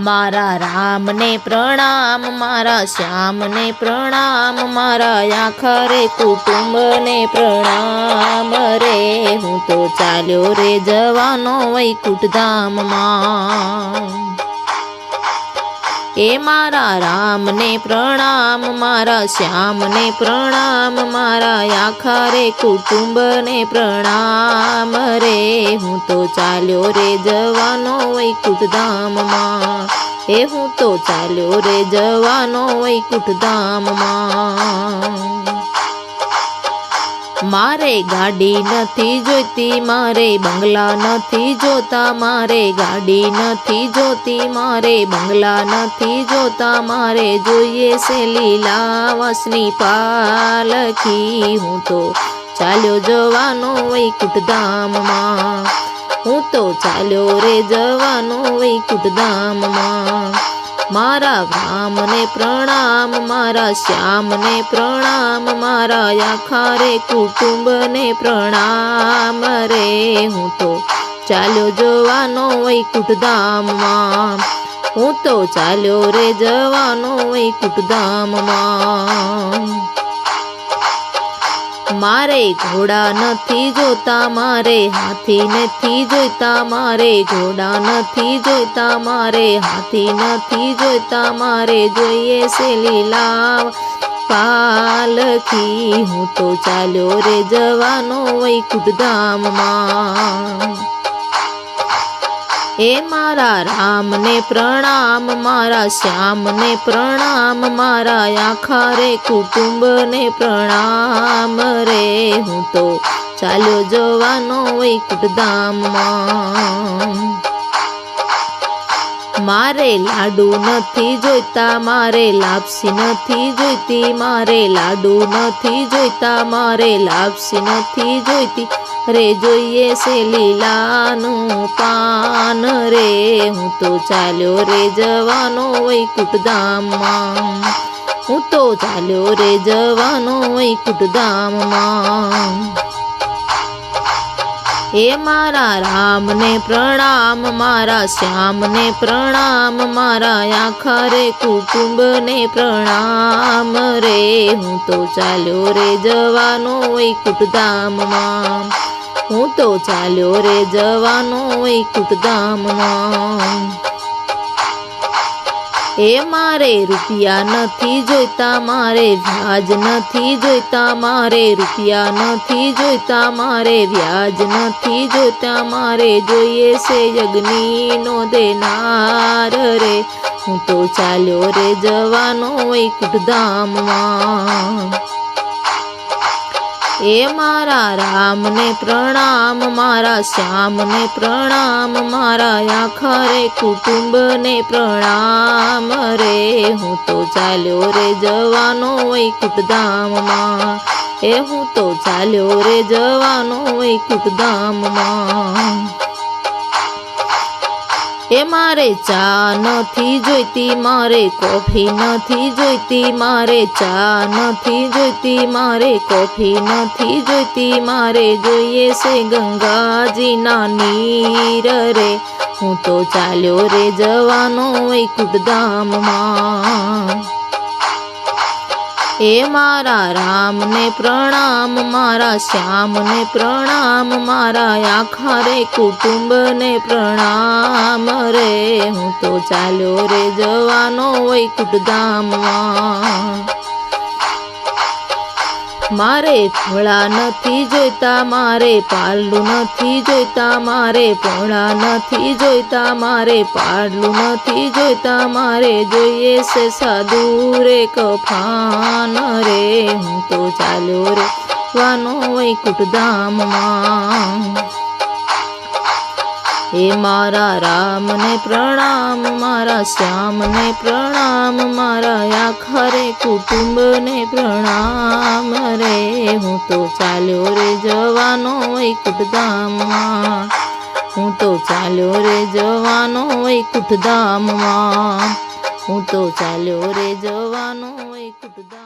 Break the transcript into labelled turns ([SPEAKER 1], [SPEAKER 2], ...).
[SPEAKER 1] મારા રામને પ્રણામ, મારા શ્યામને પ્રણામ, મારા આખા રે કુટુંબને પ્રણામ. રે હું તો ચાલ્યો રે જવાનો વૈકુંઠ ધામમાં એ મારા રામને પ્રણામ, મારા શ્યામને પ્રણામ, મારા આખા રે કુટુંબને પ્રણામ. રે હું તો ચાલ્યો રે જવાનો વૈકુંઠ ધામમાં. એ હું તો ચાલ્યો રે જવાનો વૈકુંઠ ધામમાં. મારે ગાડી નથી જોઈતી, મારે બંગલા નથી જોતા, મારે ગાડી નથી જોતી, મારે બંગલા નથી જોતા, મારે જોઈએ છે લીલા વાસની પાલખી. હું તો ચાલ્યો જવાનો વૈકુંઠ ધામમાં હું તો ચાલ્યો રે જવાનો વૈકુંઠ ધામમાં મારા રામને પ્રણામ, મારા શ્યામને પ્રણામ, મારા આખા રે કુટુંબને પ્રણામ. રે હું તો ચાલ્યો જવાનો વૈકુંઠ ધામમાં હું તો ચાલ્યો રે જવાનો વૈકુંઠ ધામમાં મારે ઘોડા નથી જોતા, મારે હાથી નથી જોઈતા, મારે ઘોડા નથી જોઈતા, મારે હાથી નથી જોઈતા, મારે જોઈએ છે લીલા પાલખી. હું તો ચાલ્યો રે જવાનો વૈકુંઠ ધામમાં એ મારા રામને પ્રણામ, મારા શ્યામને પ્રણામ, મારા આખા રે કુટુંબને પ્રણામ રે. હું તો ચાલ્યો જવાનો વૈકુંઠ ધામમાં મારે લાડુ નથી જોઈતા, મારે લાપસી નથી જોઈતી, મારે લાડુ નથી જોઈતા, મારે લાપસી નથી જોઈતી. રે જોઈએ છે લીલાનું પાન, રે હું તો ચાલ્યો રે જવાનો વૈકુટધામમાં હું તો ચાલ્યો રે જવાનો વૈકુંઠ એ મારા રામને પ્રણામ, મારા શ્યામને પ્રણામ, મારા આખા રે કુટુંબને પ્રણામ રે. હું તો ચાલ્યો રે જવાનો હોય કુટધામમાં હું તો ચાલ્યો રે જવાનો હોય ધામમાં એ મારે રૂપિયા નથી જોઈતા, મારે વ્યાજ નથી જોઈતા, મારે રૂપિયા નથી જોઈતા, મારે વ્યાજ નથી જોઈતા, મારે જોઈએ છે યજ્ઞીનો દેનાર રે. હું તો ચાલ્યો રે જવાનો વૈકુંઠ ધામમાં. એ મારા રામને પ્રણામ, મારા શ્યામને પ્રણામ, મારા આખા રે કુટુંબને પ્રણામ. રે હું તો ચાલ્યો રે જવાનો હોય ધામમાં એ હું તો ચાલ્યો રે જવાનો હોય ધામમાં એ મારે ચા નથી જોઈતી, મારે કોફી નથી જોઈતી, મારે ચા નથી જોઈતી, મારે કોફી નથી જોઈતી, મારે જોઈએ છે ગંગાજીના નીર રે. હું તો ચાલ્યો રે જવાનો વૈકુંઠ ધામમાં એ મારા રામને પ્રણામ, મારા શ્યામને પ્રણામ, મારા આખા રે કુટુંબને પ્રણામ. રે હું તો ચાલ્યો રે જવાનો હોય ધામમાં મારે ભોળા નથી જોઈતા, મારે પાલું નથી જોઈતા, મારે ભોળા નથી જોઈતા, મારે પાડલું નથી જોઈતા, મારે જોઈએ છે સાધુ રે, કફાન રે, હું તો ચાલ્યો રે વાનો વૈકુટ ધામમાં હે મારા રામને પ્રણામ, મારા શ્યામને પ્રણામ, મારા આખરે કુટુંબને પ્રણામ. રે હું તો ચાલ્યો રે જવાનો કુટધામમાં હું તો ચાલ્યો રે જવાનો વૈકુંઠ હું તો ચાલ્યો રે જવાનો વૈકુંઠ ધામ